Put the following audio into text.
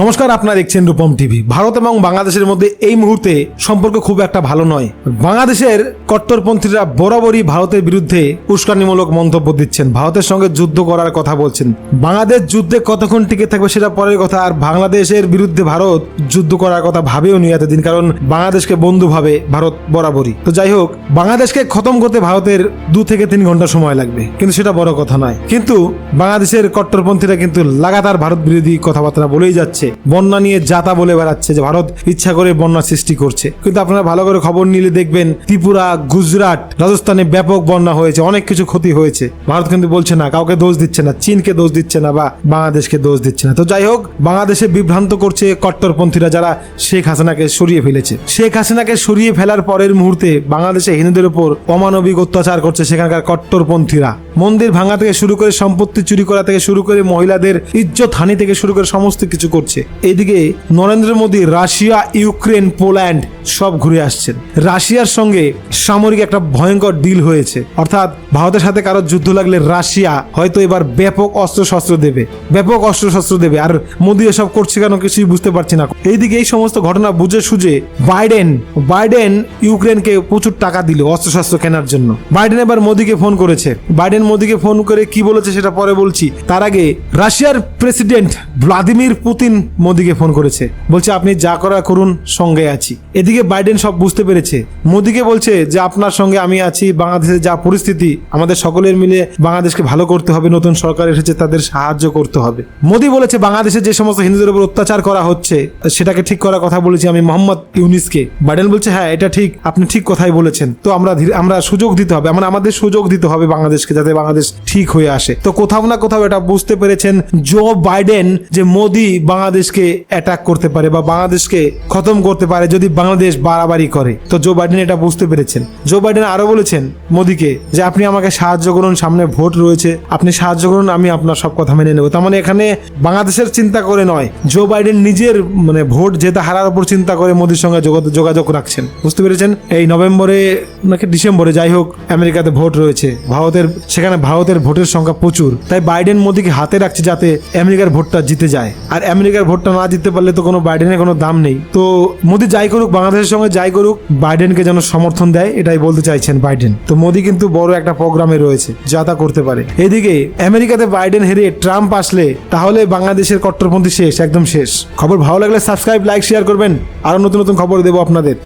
নমস্কার, আপনারা দেখছেন রূপম টিভি। ভারত এবং বাংলাদেশের মধ্যে এই মুহূর্তে সম্পর্ক খুব একটা ভালো নয়। বাংলাদেশের কট্টরপন্থীরা বরাবরই ভারতের বিরুদ্ধে উস্কানিমূলক মন্তব্য দিচ্ছেন। ভারতের সঙ্গে যুদ্ধ করার কথা বলছেন। বাংলাদেশ যুদ্ধে কতক্ষণ টিকে থাকবে সেটা পরের কথা, আর বাংলাদেশের বিরুদ্ধে ভারত যুদ্ধ করার কথা ভাবেও নি এতদিন, কারণ বাংলাদেশকে বন্ধু ভাবে ভারত বরাবরই। তো যাই হোক, বাংলাদেশকে খতম করতে ভারতের দু থেকে তিন ঘণ্টা সময় লাগবে, কিন্তু সেটা বড় কথা নয়। কিন্তু বাংলাদেশের কট্টরপন্থীরা কিন্তু লাগাতার ভারত বিরোধী কথাবার্তা বলেই যাচ্ছে। বন্যা নিয়ে যাতা বলে বেড়াচ্ছে যে ভারত ইচ্ছা করে বন্যা সৃষ্টি করছে। কিন্তু আপনারা ভালো করে খবর নিলে দেখবেন ত্রিপুরা, গুজরাট, রাজস্থানে ব্যাপক বন্যা হয়েছে, অনেক কিছু ক্ষতি হয়েছে। ভারত কিন্তু বলছে না, কাউকে দোষ দিচ্ছে না, চীনকে দোষ দিচ্ছে না বা বাংলাদেশকে দোষ দিচ্ছে না। তো যাই হোক, বাংলাদেশে বিভ্রান্ত করছে কট্টরপন্থীরা যারা শেখ হাসিনাকে সরিয়ে ফেলেছে। শেখ হাসিনাকে সরিয়ে ফেলার পরের মুহূর্তে বাংলাদেশে হিন্দুদের উপর অমানবিক অত্যাচার করছে সেখানকার কট্টরপন্থীরা। মন্দির ভাঙা থেকে শুরু করে সম্পত্তি চুরি করা থেকে শুরু করে মহিলাদের ইজ্জত হানি থেকে শুরু করে সমস্ত কিছু করছে। এদিকে Narendra Modi, Russia, Ukraine, Poland সব ঘুরে আসছেন। রাশিয়ার সঙ্গে সামরিক একটা ভয়ঙ্কর ডিল হয়েছে। অর্থাৎ ভারতের সাথে কারও যুদ্ধ লাগলে রাশিয়া হয়তো এবার ব্যাপক অস্ত্র শস্ত্র দেবে। ব্যাপক অস্ত্র শস্ত্র দেবে। আর মোদী এসব করছে কেন কিছুই বুঝতে পারছি না। এইদিকে এই সমস্ত ঘটনা বুঝে সুঝে বাইডেন বাইডেন ইউক্রেনকে প্রচুর টাকা দিল অস্ত্রশস্ত্র কেনার জন্য। বাইডেন এবার মোদীকে ফোন করেছে। বাইডেন মোদীকে ফোন করে কি বলেছে সেটা পরে বলছি। তার আগে রাশিয়ার প্রেসিডেন্ট ভ্লাদিমির পুতিন মোদীকে ফোন করেছে। বলছে, আপনি যা করা করুন, সঙ্গে আছি। এদিকে বাইডেন সব বুঝতে পেরেছে। মোদীকে বলছে যে, আপনার সঙ্গে আমি আছি, বাংলাদেশের যা পরিস্থিতি, আমাদের সকলের মিলে বাংলাদেশকে ভালো করতে হবে, নতুন সরকার এসেছে, তাদের সাহায্য করতে হবে। মোদী বলেছে, বাংলাদেশে যে সমস্ত হিন্দুদের উপর অত্যাচার করা হচ্ছে, সেটাকে ঠিক করার কথা বলেছি আমি মোহাম্মদ ইউনিসকে। বাইডেন বলছে হ্যাঁ এটা ঠিক, আপনি ঠিক কথাই বলেছেন। তো আমরা আমরা সুযোগ দিতে হবে, আমরা, আমাদের সুযোগ দিতে হবে বাংলাদেশকে, যাতে বাংলাদেশ ঠিক হয়ে আসে। তো কোথাও না কোথাও এটা বুঝতে পেরেছেন জো বাইডেন যে, মোদি বাংলাদেশকে অ্যাটাক করতে পারে বা বাংলাদেশকে খতম করতে পারে যদি বাংলাদেশ বাড়াবাড়ি করে। তো জো বাইডেন এটা বুঝতে পেরেছেন। জো বাইডেন আরও বলেছেন মোদিকে যে, আপনি আমাকে সাহায্য করুন, সামনে ভোট রয়েছে। আপনি সাহায্য করুন, আমি আপনার সব কথা মেনে নেব। তার মানে এখানে বাংলাদেশের চিন্তা করে নয়। জো বাইডেন নিজের মানে ভোট জেতা হারার উপর চিন্তা করে মোদির সঙ্গে যোগা- যোগাযোগ রাখছেন। বুঝতে পেরেছেন? এই নভেম্বরে, নাকি ডিসেম্বরে যাই হোক, আমেরিকাতে ভোট রয়েছে। ভারতের, সেখানে ভারতের ভোটের সংখ্যা প্রচুর। তাই বাইডেন মোদিকে হাতে রাখছে যাতে আমেরিকার ভোটটা জিতে যায়। আর আমেরিকার ভোটটা না জিততে পারলে তো কোনো বাইডেনের কোনো দাম নেই। তো মোদি যাই করুক, বাংলাদেশের সঙ্গে যাই করুক বাইডেনকে যেন সমর্থন দেয়, এটাই বলতে চাইছেন বাইডেন তো মোদি কিন্তু বড় একটা প্রোগ্রামে রয়েছে, যা তা করতে পারে। এদিকে আমেরিকাতে বাইডেন হেরে ট্রাম্প আসলে, তাহলে বাংলাদেশের কট্টরপন্থী শেষ, একদম শেষ। খবর ভালো লাগলে সাবস্ক্রাইব লাইক শেয়ার করবেন। আরও নতুন নতুন খবর দেবো আপনাদের।